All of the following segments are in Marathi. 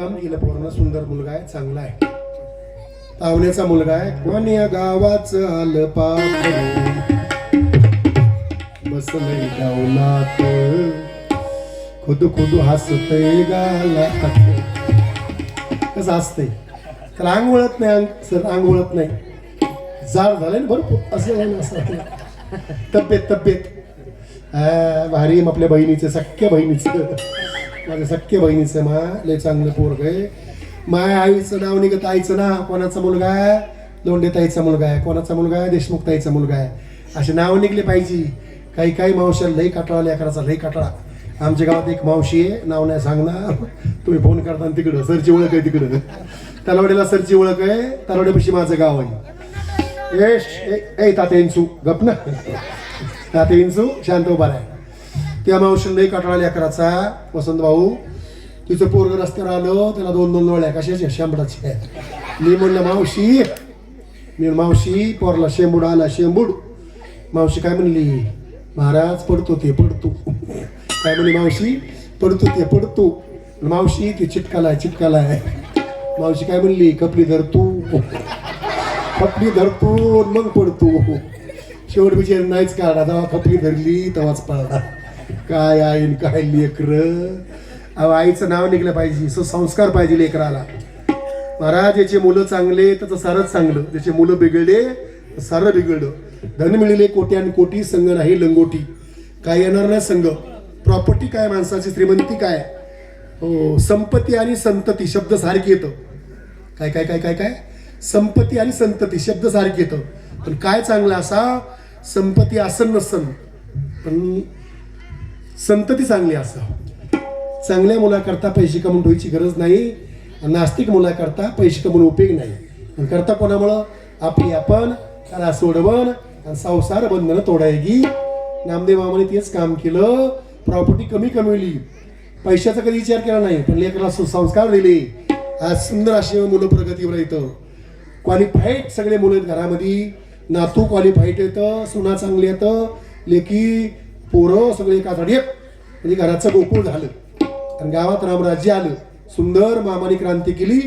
काम केलं पूर्ण सुंदर मुलगा आहे चांगला आहे. तावण्याचा मुलगा आहे. कोण या गावाचं आलं पाप बसलय गावलात खुद खुद हसतय गाला कसं असतंय तर अंग वळत नाही अंग सर अंग वळत नाही. जाड झालंय ना भरपूर. असं झालं असं तब्येत तब्येत. भारी आपल्या बहिणीचं सख्या बहिणीचं. माझ्या सख्या बहिणीचं मा लय चांगलं पोरग आहे. माय आईचं नाव निघत आईचं ना कोणाचा मुलगा आहे? लोंडे ताईचा मुलगा आहे कोणाचा मुलगा आहे? देशमुख ताईचा मुलगा आहे. असे नाव निघले पाहिजे. काही काही मावशा लई काटाळा लेकराचा लई काटाळा. आमच्या गावात एक मावशी आहे नाव नाही सांगणार. तुम्ही फोन करताना तिकडं सरची ओळख आहे तिकडं. तलवडीला सरची ओळख आहे तलवड्यापाशी माझं गाव आहे. येश ए- ए इंचू गप ना. तात्या इंचू शांत उभा आहे त्या मावशीला लई काटाळा लेकराचा वसंत भाऊ तिचं पोरग रस्त्यावर आलं त्याला दोन दोन डोळ्या कशाचे शेंबडाचे. मी म्हणलं मावशी मी मावशी पोरला शेंबूड आला शेंबूड. मावशी काय म्हणली महाराज पडतो ते पडतो. काय म्हणली मावशी पडतो ते पडतो. मावशी ते चिटकाला चिटकाला आहे मावशी काय म्हणली कपडी धर तू. कपडी धरतो मग पडतो. शेवट बिचार नाहीच काढा तेव्हा कपडी धरली तेव्हाच पळला. काय आई न काय लेकर? अहो आईचं नाव निघलं पाहिजे सुसंस्कार पाहिजे लेकराला. महाराज याचे मुलं चांगले तर सारंच चांगलं. त्याचे मुलं बिघडले सारं बिघडलं. धन मिळले कोटी आणि कोटी संघ नाही लंगोटी. काय येणार नाही संघ? प्रॉपर्टी काय माणसाची? श्रीमंती काय हो संपत्ती आणि संतती शब्द सारखे येतं. काय काय काय काय काय? संपत्ती आणि संतती शब्द सारखे येतं. पण काय चांगलं असा? संपत्ती आसन नसन. पण संतती चांगली असं चांगल्या मुलाकरता पैसे कमवून ठेवायची गरज नाही आणि नास्तिक मुलाकरता पैसे कमवून उपयोग नाही. करता कोणामुळं? आपली आपण त्याला सोडवण आणि संसार बंधनं तोडायगी. नामदेव मामाने तेच काम केलं. प्रॉपर्टी कमी कमवली. पैशाचा कधी विचार केला नाही पण लेकराला सुसंस्कार दिले. आज सुंदर अशी मुलं प्रगतीवर येतं क्वालिफाईड सगळे मुलं आहेत घरामध्ये. नातू क्वालिफाईड येतं सुना चांगली येतं लेकी पोरं सगळे एका एक म्हणजे घराचं गोकुळ झालं. आणि गावात रामराज्य आलं. सुंदर मामाने क्रांती केली.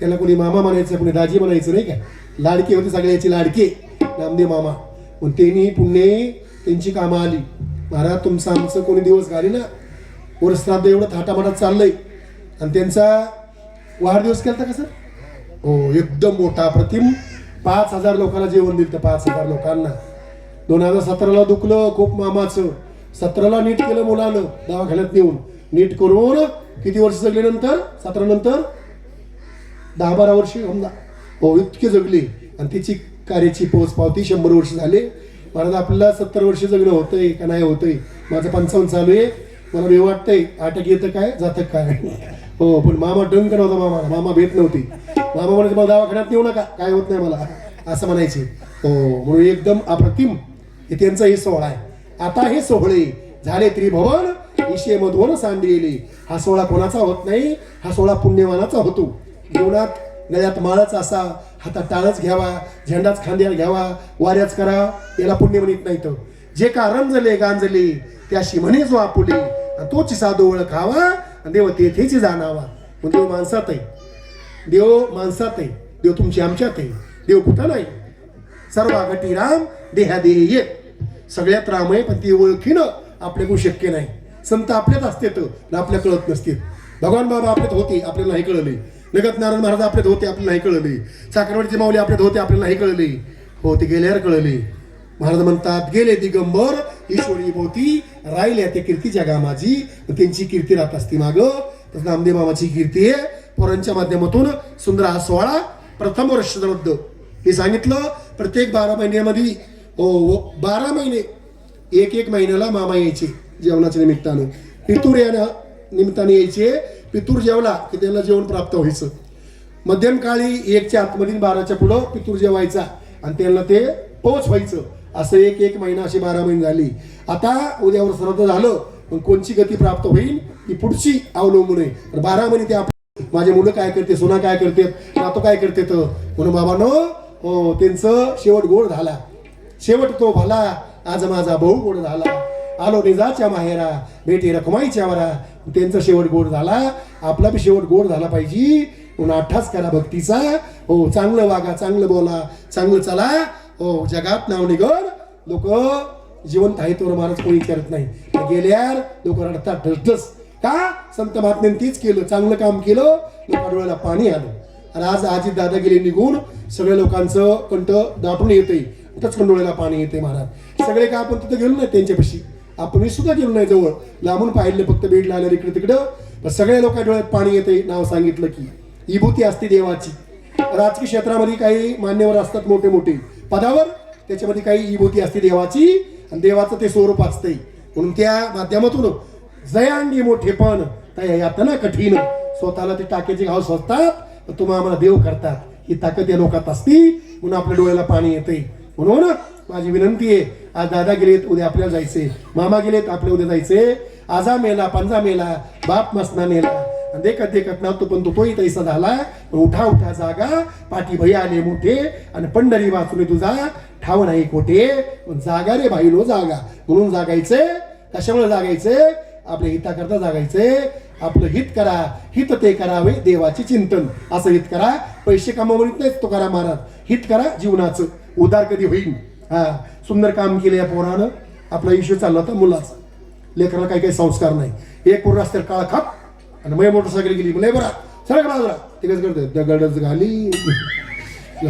त्याला कोणी मामा म्हणायचं कोणी दाजी म्हणायचं नाही का? लाडके होते सगळ्याची लाडके. नामदेव मामा. पण त्यांनी पुण्य त्यांची कामं आली. महाराज तुमचं आमचं कोणी दिवस घाली ना? वर्षश्राद्ध एवढं थाटामाटात चाललंय. आणि त्यांचा वाढदिवस केला का सर? हो एकदम मोठा प्रतिम पाच हजार लोकांना जेवण दिलं पाच हजार लोकांना. दोन हजार सतराला दुखलं खूप मामाचं. सतराला नीट केलं मुलानं दवाखान्यात नेऊन. नीट करून किती वर्ष जगली नंतर? सतरा नंतर? दहा बारा वर्ष समजा. हो इतके जगले. आणि तिची कार्याची पोच पावती शंभर वर्ष झाले. मला आपल्याला सत्तर वर्ष जगणं होतंय का नाही होतंय? माझं पंचावन्न चालू आहे. मला बे वाटतंय. अटक येतं काय जातं काय? हो पण मामा डंक नव्हता मामा. मामा भेट नव्हती. मामा म्हणायचे मला दवाखान्यात नेऊ नका. काय होत नाही मला. असं म्हणायचे. हो म्हणून एकदम अप्रतिम. हे त्यांचा हे सोहळा आहे. आता हे सोहळे झाले त्रिभवन ईशे मधुवन सांडलेले. हा सोहळा कोणाचा होत नाही हा सोहळा पुण्यवानाचा होतो. जीवनात गळ्यात माळच असा हातात टाळच घ्यावा झेंडाच खांद्यावर घ्यावा वाऱ्याच करा याला पुण्य म्हणत नाही तर जे का रंजले गांजले त्याशी म्हणे जो आपुले तोच तोची साधू ओळखावा देव तेथेची जाणावा. म्हणजे देव माणसात आहे. देव माणसात आहे. देव तुमची आमच्यात आहे. देव कुठं नाही. सर्व घटी राम देहादेही येत सगळ्यात राम आहे पण ती ओळखीनं आपल्याकडून शक्य नाही. संत आपल्यात असते तर आपल्या कळत नसतील भगवान बाबा आपल्यात होते आपल्याला नाही कळले. नगत नारायण महाराज आपल्यात होते आपल्याला नाही कळले. साखरवाडीचे माऊली आपल्यात होते आपल्याला नाही कळले. हो ते गेल्यावर कळले. महाराज म्हणतात गेले दिगंबर ईश्वरी भोवती राहिल्या त्या कीर्ती जगा माझी. त्यांची कीर्ती राहत असते माग. तसं नामदेव मामाची कीर्ती आहे. पोरांच्या माध्यमातून सुंदर हा सोहळा प्रथम वर्ष हे सांगितलं प्रत्येक बारा महिन्यामध्ये हो बारा महिने. एक एक महिन्याला मामा यायचे जेवणाच्या निमित्तानं. पितूर या निमित्ताने यायचे. पितूर जेवला की त्याला जेवण प्राप्त व्हायचं. मध्यम काळी एकच्या आतमध्ये बाराच्या पुढं पितूर जेवायचा आणि त्यांना ते पोच व्हायचं. असं एक एक महिना अशी बारा महिने झाली. आता उद्यावर श्राद्ध झालं पण कोणची गती प्राप्त होईल ही पुढची अवलंबून आहे. तर बारा महिने ते आपण माझे मुलं काय करते सोना काय करते नातो काय करते तर? म्हणून बाबानो हो त्यांचं शेवट गोड झाला. शेवट तो भला आज माझा भाऊ गोड झाला. आलो निजाच्या माहेरा बेटी रखमाईच्या वरा त्यांचा शेवट गोड झाला. आपला बी शेवट गोड झाला पाहिजे. म्हणून अठ्ठास करा भक्तीचा. हो चांगलं वागा चांगलं बोला चांगलं चला. हो जगात नाव निघड लोक जिवंत आहे तोवर महाराज कोणी करत नाही. गेल्यावर लोक रडतात ढसढस का? संत महात्म्याने तीच केलं चांगलं काम केलं. लोक डोळ्याला पाणी आलं. आणि आज आजी दादा गेले निघून. सगळ्या लोकांचं कंठ दाटून येते टचकन डोळ्याला पाणी येते महाराज. सगळे का आपण तिथं गेलो नाही त्यांच्यापाशी. आपण सुद्धा गेलो नाही जवळ. लांबून पाहिलं फक्त बेडला आलं इकडे तिकडं. सगळ्या लोकांच्या डोळ्यात पाणी येते नाव सांगितलं की. विभूती असते देवाची. राजकीय क्षेत्रामध्ये काही मान्यवर असतात मोठे मोठे पदावर त्याच्यामध्ये काही विभूती असते देवाची. आणि देवाचं ते स्वरूप असते म्हणून त्या माध्यमातून जयांडी मोठेपण त्या यातना कठीण. स्वतःला ते टाकेचे घाव स्वस्तात तुम्हा आम्हाला देव करतात. ही ताकद या लोकात असती. म्हणून आपल्या डोळ्याला पाणी येते म्हणून माझी विनंती आहे आज दादा गेलेत उद्या आपल्याला जायचे मामा गेलेत आपल्या उद्या जायचे आजा मेला पंजा मेला बाप मसना नेला देखत देखत ना तो पण तो तोही तैसा झाला. उठा उठा जागा पाठी भैया आले मोठे. आणि पंढरी वाचून तुझा ठाव नाही कोठे पण जागा रे भाई नो जागा. म्हणून जागायचे कशामुळे जागायचे आपल्या हिताकरता जागायचे आपलं हित करा. हित ते करावे देवाचे चिंतन. असं हित करा. पैसे कमावत नाहीच तो करा महाराज. हित करा जीवनाचं. उदार कधी होईल हा सुंदर काम केलं या पोरानं. आपला इश्यू चालला होता मुलाचा. लेकराला काही काही संस्कार नाही. एक पोर रस्त्यावर काळ खाप आणि मग मोटरसायकल गेली. लय बरा. सरक बाजूला? तिकडेच कसं करते दगडच घाली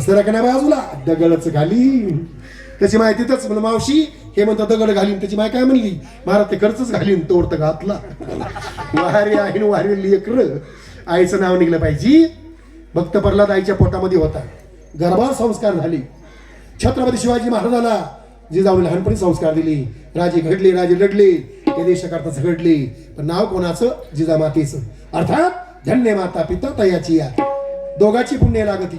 सरक नाही बाजूला? दगडच घाली त्याची माहिती तिथंच म्हणून मावशी हे म्हणतात दगड घालीन. त्याची माय काय म्हणली? महाराज ते खर्चच घालीन तोडत घातला. वारे आहे न लेकर. आईचं नाव निघलं पाहिजे. भक्त प्रल्हाद आईच्या पोटामध्ये होता. गर्भात संस्कार झाले. छत्रपती शिवाजी महाराजाला जिजाऊने लहानपणी संस्कार दिले राजे घडले राजे लढले हे देशाकरता झगडले पण नाव कोणाचं? जिजामातेचं. अर्थात धन्य माता पिता तयाची या. दोघाची पुण्य लागती.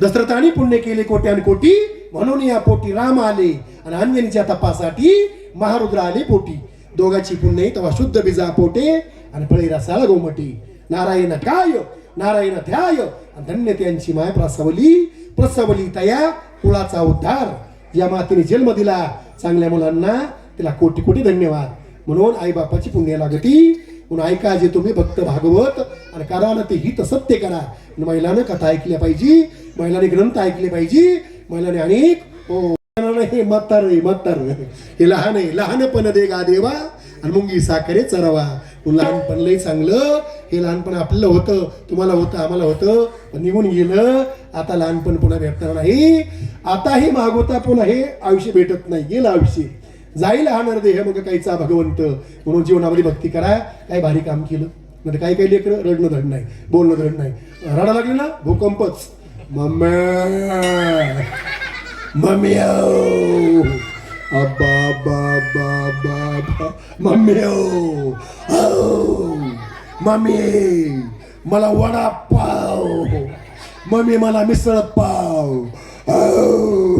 दशरथाने पुण्य केले कोट्यान कोटी म्हणून या पोटी राम आले आणि अन्वेनीच्या तपासाठी महारुद्र आले पोटी. दोघाची पुण्य तेव्हा शुद्ध बिजा पोटे आणि फळी रसाला गोमटी. नारायण काय? नारायण ध्याय. आणि धन्य त्यांची माय प्रसवली प्रसवली तया कुळाचा उद्धार. या मातेने जन्म दिला. चांगल्या मुलांना तिला कोटी कोटी धन्यवाद. म्हणून आई बापाची पुण्य लागती. म्हणून ऐका जे तुम्ही भक्त भागवत आणि करा ना ते हित सत्य करा. महिलानं कथा ऐकल्या पाहिजे. महिलाने ग्रंथ ऐकले पाहिजे. महिलाने अनेक हो हे म्हातार आहे म्हातार हे लहान आहे लहानपण दे गा देवा. आणि मुंगी साखरे चरवा. लहानपण लय चांगलं. हे लहानपण आपलं होतं. तुम्हाला होतं आम्हाला होतं. निघून गेलं. आता लहानपण पुन्हा भेटणार नाही. आता हे मागवता पुन्हा हे आयुष्य भेटत नाही. गेलं आयुष्य. जाईल हा देह मग काहीचा भगवंत. म्हणून जीवनामध्ये भक्ती करा. काय भारी काम केलं. म्हणजे काही काही लेकरं रडणं धड नाही बोलणं धड नाही. रडा लागले ना भूकंपच. मम्मी. मम्मी अब्बा बाबा मम्मी मम्मी मला वडापाव. मम्मी मला मिसळ पाव. औ.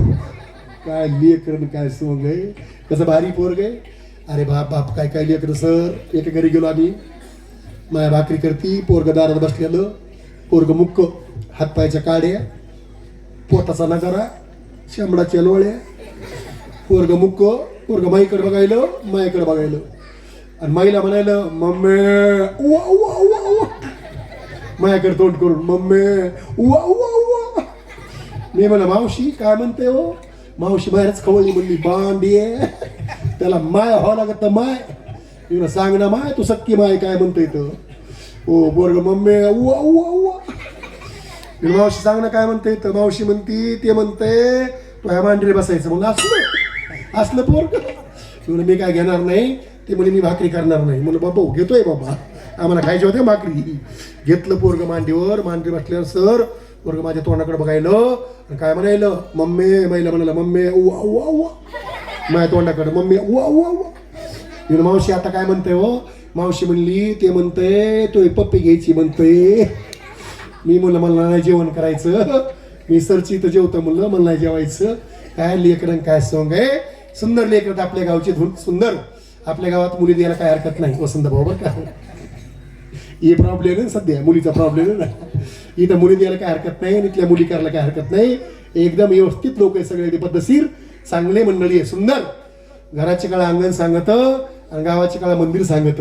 काय लेकरण काय सोंग आहे? कसं भारी पोरग आहे? अरे बाप बाप काय काय लेकर सर? एका घरी गेलो आम्ही. माया भाकरी करती पोरग दारात बसलेलं. पोरग मुक्क हातपायच्या काड्या पोटाचा नगारा शेंबडाच्या लोळ्या. पोरग मुक्क पोरग माईकडे बघायलं मायाकडे बघायलं. आणि माईला म्हणायलं मम्मी माझ्याकडे तोंड करून मम्मी उवा उवा उवा. मी म्हणा मावशी काय म्हणते हो? मावशी बाहेरच खवळली म्हणली बांडी त्याला माय व्हावं लागत तर माय. मी म्हणलं, सांग ना माय तू सक्की माय काय म्हणते तर ओ हो, बोरग मम्मी उवा उवा उवा. मी मावशी सांग ना काय म्हणते तर मावशी म्हणती ते म्हणते तो ह्या मांडीला बसायचं. म्हणून असलं? असलं पोरग? म्हणून मी काय घेणार नाही. ते म्हणे मी भाकरी करणार नाही. म्हणलं बाबा हो, घेतोय बाबा. आम्हाला खायचे होते भाकरी. घेतलं पोरग मांडीवर मांडी बसल्यावर सर पोरग माझ्या तोंडाकडे बघायलं. काय म्हणायलं? मम्मी महिला म्हणाला मम्मी उवा उवा उवा माझ्या तोंडाकडे मम्मी उवा उवा उवा मावशी आता काय म्हणते हो? मावशी म्हणली ते म्हणते तो पप्पी घ्यायची म्हणते मी म्हणलं मला नाही जेवण करायचं. मी सरची इथं जेवतो म्हणलं मला नाही जेवायचं. काय लेकरं काय सॉंग आहे? सुंदर लेकरं आपल्या गावची धुन सुंदर. आपल्या गावात मुली द्यायला काय हरकत नाही वसंत भाऊ बरं का? हे प्रॉब्लेम आहे सध्या मुलीचा प्रॉब्लेम आहे ना। इथं मुली द्यायला काय हरकत नाही आणि इथल्या मुली करायला काय हरकत नाही। एकदम व्यवस्थित लोक आहे सगळे ते पद्धतशीर चांगले मंडळी आहे सुंदर। घराची काळा अंगण सांगत आणि गावाची काळा मंदिर सांगत.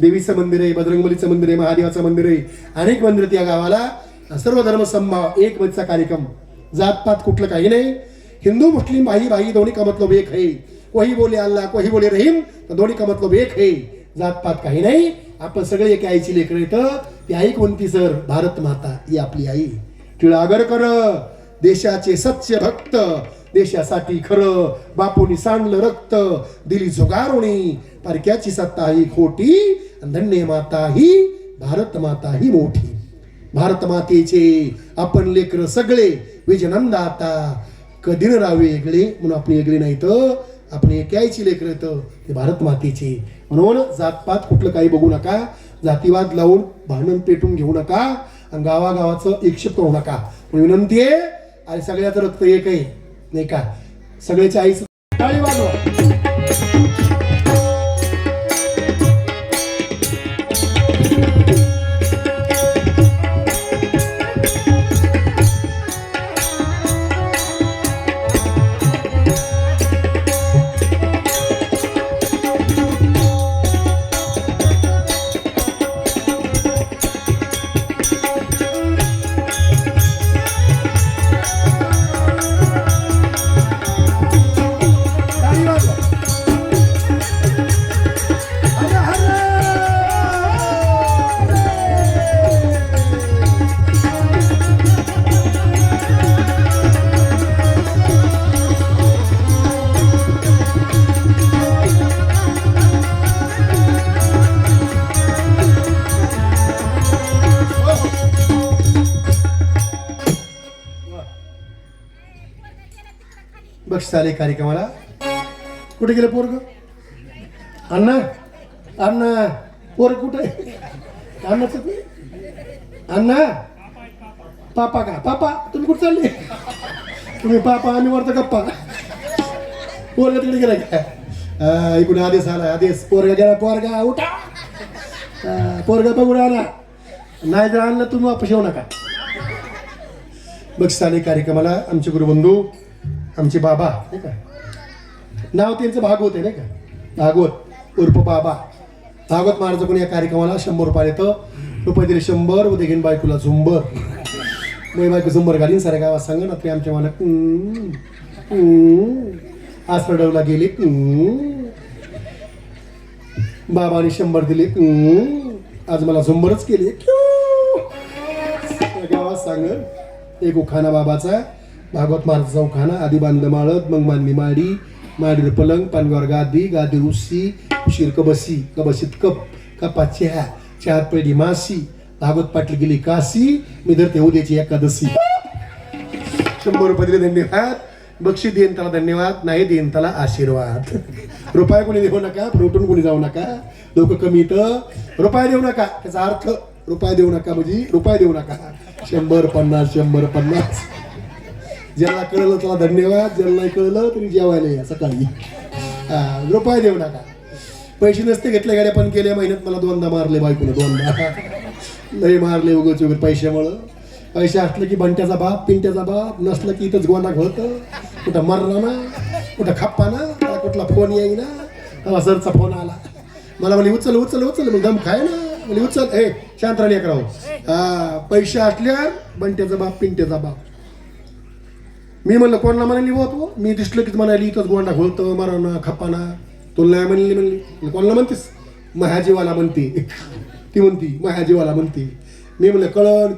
देवीचं मंदिर आहे बजरंगबलीचं मंदिर आहे महादेवाचं मंदिर आहे. अनेक मंदिर त्या गावाला. सर्व धर्म संभाव एक मधचा कार्यक्रम. जातपात कुठलं काही नाही. हिंदू मुस्लिम भाई भाई दोन्ही का मतलब एक है कोही बोले अल्लाह कोही बोले रहीम तर दोन्ही का मतलब एक है जातपात काही नाही. आपण सगळे एक आईची लेकरं येतं ती आई कोणती सर? भारत माता ही आपली आई. टिळागर कर देशाचे सत्य भक्त देशासाठी खरं बापूनी सांडलं रक्त दिली जुगारुणी परक्याची सत्ता ही खोटी आणि धन्य माता ही भारत माता ही मोठी. भारत मातेचे आपण लेकर सगळे विजनंदाता कधी न रावे वेगळे म्हणून आपण वेगळे नाही तर आपण एकायची लेकर ते भारत मातेचे. म्हणून जातपात कुठलं काही बघू नका. जातीवाद लावून भांडण पेटून घेऊ नका. आणि गावागावाचं एकशेप करू नका. पण विनंती आहे आणि सगळ्याचं रक्त एक आहे. नाही का? सगळ्याच्या आईचं टाळी वाजवा बक्षीस आले कार्यक्रमाला. कुठे गेलं पोरग? अण्णा अण्णा पोर कुठे अण्णाच अण्णा पापा का? पापा तुम्ही कुठे चालले? तुम्ही पापा आम्ही वरतो गप्पा. पोरगा तिकडे गेला का? इकडे आदेश आला आदेश. पोरगा गेला पोरगा उठा. पोरगा बघून आला नाही जर आणलं तुम्ही वापस येऊ नका. बक्षीस आले कार्यक्रमाला आमचे गुरुबंधू. आमचे बाबा नाही का? नाव त्यांचं भागवत आहे नाही का? भागवत उर्फ बाबा. भागवत महाराज पण या कार्यक्रमाला शंभर रुपये येतं. रुपये दिले शंभर उद्या घेईन बायकोला झुंबर. मी बायको झुंबर घालीन साऱ्या गावात सांगा ना ते आमच्या मला आसरडवला गेले बाबाने शंभर दिले आज मला झुंबरच केली गावात सांग एक उखाना बाबाचा भागवत महाराजचा उखाणा आधी बांधलं माळत मग बांधली माडी माडीवर पलंग पानगावर गादी गादी रुसी उशीर कबसी कबसीत कप कपा चहा चहात पहिली मासी भागवत पाटली गेली काशी मी धरते उद्याची एकादशी शंभर रुपये दिले धन्यवाद बक्षीस देईन त्याला धन्यवाद नाही देईन त्याला आशीर्वाद रुपया कोणी देऊ नका रोटून कोणी जाऊ नका लोक कमी तर रुपया देऊ नका त्याचा अर्थ रुपया देऊ नका म्हणजे रुपया देऊ नका शंभर पन्नास शंभर पन्नास ज्याला कळलं त्याला धन्यवाद ज्याला नाही कळलं तरी जेवायला या सकाळी. हा, रुपये देऊ नका. पैसे नसते घेतले गाड्या पण गेल्या महिन्यात मला दोनदा मारले बायकोनं दोनदा. लय मारले उगच उगत पैशामुळं. पैसे असले की बंट्याचा बाप पिंट्याचा बाप नसलं की इथंच गोना घोळतं. कुठं मरला ना कुठं खप्पा ना कुठला फोन येईना. तेव्हा सरचा फोन आला. मला म्हणे उचल उचल उचल मग दम खाय ना. म्हणजे उचल. ए शांत राहिली अकरा हा पैसे असल्यावर बंट्याचा बाप पिंट्याचा बाप. मी म्हणलं कोणाला म्हणाली बुवा मी दिसलं की म्हणाली इथंच गोंडा घोळतं मराना खपाना. तुला नाही म्हणली म्हणली. कोणाला म्हणतेस? महाजीवाला म्हणते. ती म्हणती महाजीवाला म्हणते. मी म्हणलं कळण